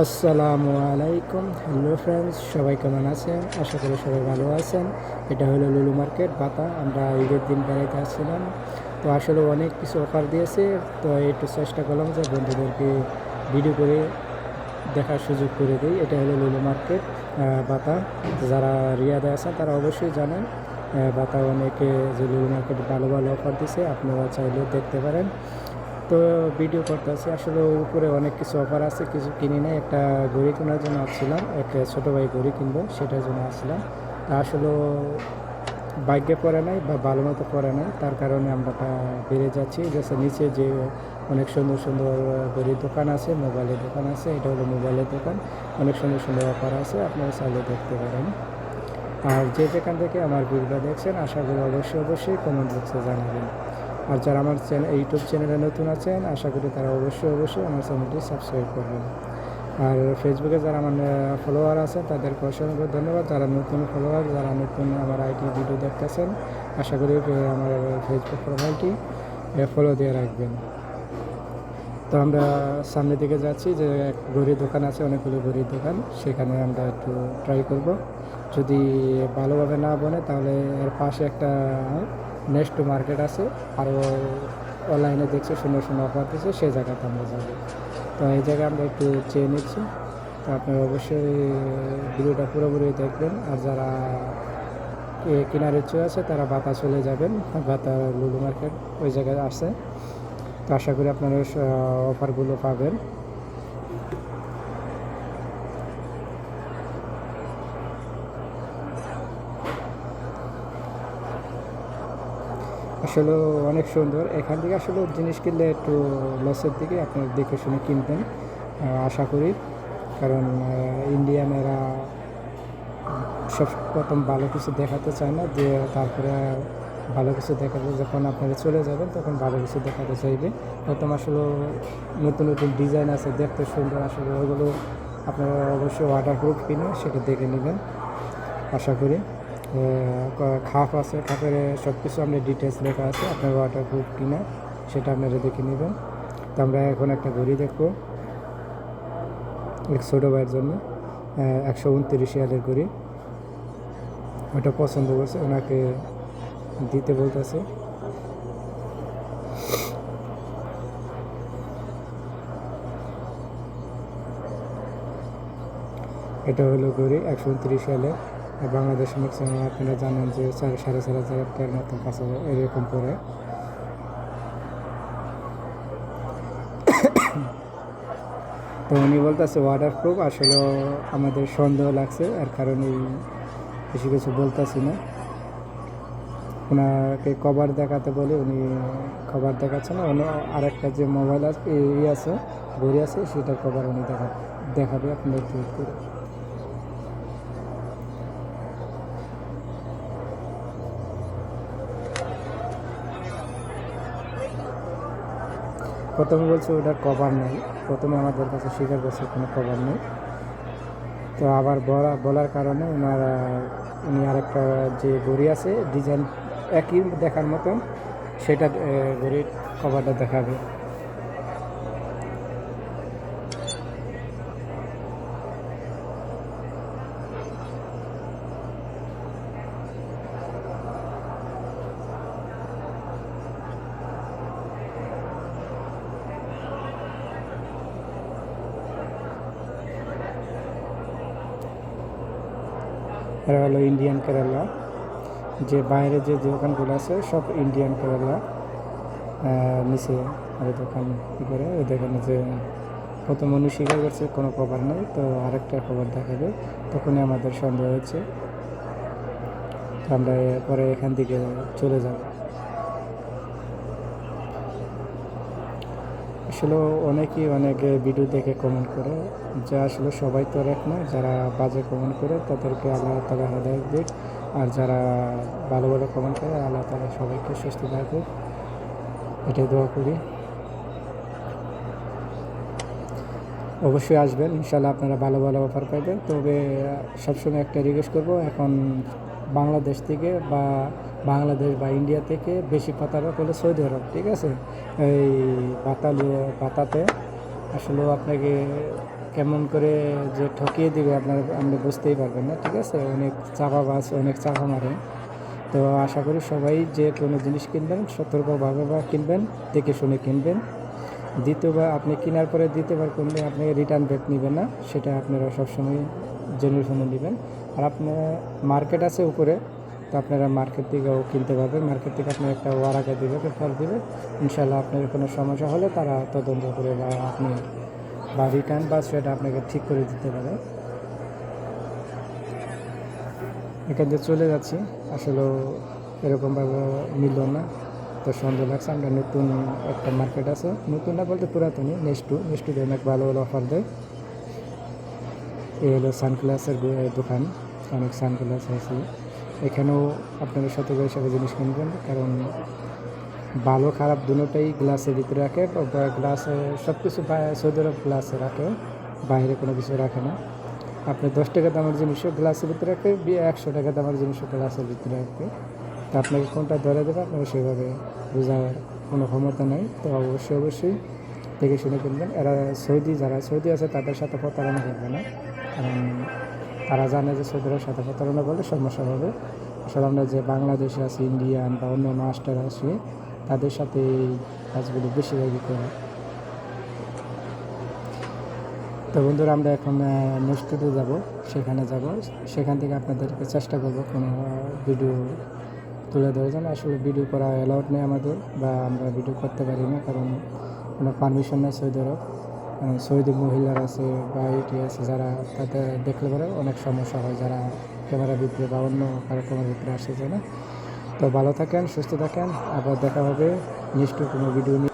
আসসালামু আলাইকুম। Hello friends সবাই কেমন আছেন? আশা করি সবাই ভালো আছেন। এটা হলো লুলু মার্কেট, বাতা। আমরা ঈদের দিন বেড়াইতে আসছিলাম। তো আসলে অনেক কিছু অফার দিয়েছে। তো একটু চেষ্টা করলাম যে বন্ধুদেরকে ভিডিও করে দেখার সুযোগ করে দিই। এটা হলো লুলু মার্কেট বাতা। যারা রিয়াদে আছেন, তারা অবশ্যই জানেন বাতা অনেকে যে লুলু মার্কেট ভালো ভালো অফার দিছে। আপনারা চাইলে দেখতে পারেন। তো ভিডিও করতেছি। আসলে উপরে অনেক কিছু অফার আছে, কিছু কিনি নাই। একটা ঘড়ি কেনার জন্য আসছিলাম, একটা ছোটো ভাই ঘড়ি কিনবো, সেটার জন্য আসছিলাম। তা আসলে বাইকে পরে নাই বা ভালো মতো পরে নাই, তার কারণে আমরা বেড়ে যাচ্ছি। যেসে নিচে যে অনেক সুন্দর সুন্দর ঘড়ির দোকান আছে, মোবাইলের দোকান আছে, এটা হলো মোবাইলের দোকান। অনেক সুন্দর সুন্দর অফার আছে, আপনারা চাইলে দেখতে পারেন। আর যে যেখান থেকে আমার ভিডিওটা দেখছেন, আশা করি অবশ্যই অবশ্যই কমেন্ট বক্সে জানাবেন। আর যারা আমার চ্যানেল, ইউটিউব চ্যানেলে নতুন আছেন, আশা করি তারা অবশ্যই অবশ্যই আমার চ্যানেলটি সাবস্ক্রাইব করবেন। আর ফেসবুকে যারা আমার ফলোয়ার আছে তাদেরকে অসংখ্য ধন্যবাদ। যারা নতুন ফলোয়ার যারা নতুন আমার আইটি ভিডিও দেখতেছেন, আশা করি আমার ফেসবুক প্রোফাইলটি ফলো দিয়ে রাখবেন। তো আমরা সামনের দিকে যাচ্ছি যে এক ঘড়ির দোকান আছে, অনেকগুলো ঘড়ির দোকান। সেখানে আমরা একটু ট্রাই করব। যদি ভালোভাবে না বনে, তাহলে এর পাশে একটা নেক্সট মার্কেট আছে, আরও অনলাইনে দেখছি, সুন্দর সুন্দর অফার দিচ্ছে সেই জায়গাতে আমরা যাব। তো এই জায়গায় আমরা একটু চেয়ে নিচ্ছি। তো আপনারা অবশ্যই ভিডিওটা পুরোপুরি দেখবেন। আর যারা কেনার ইচ্ছে আছে, তারা বাতা চলে যাবেন, বাতা লুলু মার্কেট, ওই জায়গায় আছে তো আশা করি আপনারা অফারগুলো পাবেন। আসলে অনেক সুন্দর। এখান থেকে আসলে জিনিস কিনলে একটু লসের দিকে আপনার দেখে শুনে কিনবেন আহ, আশা করি। কারণ ইন্ডিয়ানেরা সব প্রথম ভালো কিছু দেখাতে চায় না যে তারপরে ভালো কিছু দেখাতে যখন আপনারা চলে যাবেন তখন ভালো কিছু দেখাতে চাইবে। প্রথম আসলে নতুন নতুন ডিজাইন আছে দেখতে সুন্দর আসলে ওগুলো আপনারা অবশ্যই ওয়াটারপ্রুফ কিনে সেটা দেখে নেবেন আশা করি। খাপ আছে খাপের সব কিছু আপনার ডিটেলস লেখা আছে, আপনার ওয়াটারপ্রুফ কিনা, সেটা আপনারা দেখে নেবেন। তো আমরা এখন একটা ঘড়ি দেখব, এক ছোটো ভাইয়ের জন্য একশো উনত্রিশ ইয়ারের ঘড়ি। ওটা পছন্দ করছে, ওনাকে দিতে বলতেছে। এটা হলো ঘড়ি একশো উনত্রিশ সালে বাংলাদেশ আপনারা জানেন যে চার সাড়ে চার হাজার টাকার মতন পাঁচ হাজার এরকম পড়ে তো উনি বলতেছে ওয়াটার প্রুফ আসলে আমাদের সন্দেহ লাগছে আর কারণেই বেশি কিছু বলতেছি না। ওনাকে কভার দেখাতে বলে, উনি কভার দেখাচ্ছে না। অন্য আরেকটা যে মোবাইল আছে ই আছে, ঘড়ি আছে, সেটা কভার উনি দেখা দেখাবে, আপনার টুইট করে প্রথমে বলছে ওটার কভার নেই। প্রথমে আমাদের কাছে স্বীকার করছে, কোনো কভার নেই। তো আবার বলা, বলার কারণে ওনার উনি আরেকটা যে ঘড়ি আছে ডিজাইন একই দেখার মতন, সেটা ঘড়ির কভারটা দেখাবে। এরা হলো ইন্ডিয়ান কেরালা, যে বাইরে যে দোকানগুলো আছে, সব ইন্ডিয়ান কেরালা নিচে আর দোকান কী করে। ওই দোকানে যে প্রথম মানুষ স্বীকার করছে, কোনো খবর নেই। তো আরেকটা খবর দেখাবে, তখনই আমাদের সন্দেহ হয়েছে আমরা পরে এখান থেকে চলে যাব। আসলে অনেকেই অনেক ভিডিও দেখে কমেন্ট করে, যে আসলে সবাই তো এক না, যারা বাজে কমেন্ট করে তাদেরকে আল্লাহ তালা হেদায়ত দিক, আর যারা ভালো ভালো কমেন্ট করে আল্লাহ তালা সবাইকে সুস্থ থাকুক। এটাই দোয়া করি। অবশ্যই আসবেন ইনশাল্লাহ আপনারা ভালো ভালো অফার পাইবেন। তবে সবসময় একটা রিকোয়েস্ট করব, এখন বাংলাদেশ থেকে বা বাংলাদেশ বা ইন্ডিয়া থেকে বেশি প্রতারক হলো সৌদি আরব, ঠিক আছে? এই বাতালু পাতাতে আসলে আপনাকে কেমন করে যে ঠকিয়ে দিবে আপনার, আপনি বুঝতেই পারবেন না, ঠিক আছে? অনেক চাপাবাজ অনেক চাপা মারে। তো আশা করি সবাই যে কোনো জিনিস কিনবেন, সতর্কভাবে বা কিনবেন, দেখে শুনে কিনবেন। দ্বিতীয়বার আপনি কেনার পরে দ্বিতীয়বার কিনলে আপনি রিটার্ন ব্যাক নেবেন না, সেটা আপনারা সবসময় জেনে শুনে নেবেন। আর আপনার মার্কেট আছে উপরে, তো আপনারা মার্কেট থেকেও কিনতে পারবেন। মার্কেট থেকে আপনার একটা ওয়ারাকা দেবে, পেপার দেবে। ইনশাল্লাহ আপনার কোনো সমস্যা হলে তারা তদন্ত করে বা আপনি বা রিটার্ন বা সেটা আপনাকে ঠিক করে দিতে পারে। এখান থেকে চলে যাচ্ছি। আসলে এরকমভাবে মিলল না, তো সন্দেহ লাগছে। আমরা নতুন একটা মার্কেট আছে। নতুন না বলতে পুরাতনই নেক্সটু নেক্সটুতে অনেক ভালো ভালো অফার দেয়। এই হলো সানগ্লাসের দোকান, অনেক সানগ্লাস আছে। এখানেও আপনারা সতর্ক হিসাবে জিনিস কিনবেন, কারণ ভালো, খারাপ দুটোটাই গ্লাসের ভিতরে রাখে গ্লাসে সব কিছু সৌদি আরব গ্লাসে রাখে, বাইরে কোনো কিছু রাখে না। আপনি দশ টাকা দামের জিনিসও গ্লাসের ভিতরে রাখবে একশো টাকা দামের জিনিসও গ্লাসের ভিতরে রাখবে তো আপনাকে কোনটা ধরে দেবে আপনাকে সেভাবে বোঝার কোনো ক্ষমতা নেই, তো অবশ্যই অবশ্যই দেখে শুনে কিনবেন। এরা সৌদি, যারা সৌদি আছে, তাদের সাথে প্রতারণা করবে না। কারণ তারা জানে যে সৌদির সাথে প্রতারণা করলে সমস্যা হবে। আসলে আমরা যে বাংলাদেশে আছি, ইন্ডিয়ান বা অন্য মাস্টার আছি, তাদের সাথে এই কাজগুলো বেশিরভাগই করে। তো বন্ধুরা, আমরা এখন নেক্সটে যাব, সেখানে যাব। সেখান থেকে আপনাদেরকে চেষ্টা করব কোনো ভিডিও তুলে ধরার জন্য। আসলে ভিডিও করা অ্যালাউড নেই আমাদের বা আমরা ভিডিও করতে পারি না, কারণ কোনো পারমিশন নেই সৌদি আরব সৌদি মহিলার আছে বা এটি আছে যারা তাদের দেখলে পরে অনেক সমস্যা হয়, যারা ক্যামেরা ভিতরে বা অন্য কারও ক্যামেরা ভিতরে আসে যায় না। তো ভালো থাকেন, সুস্থ থাকেন, আবার দেখা হবে নেক্সট কোনো ভিডিও নিয়ে।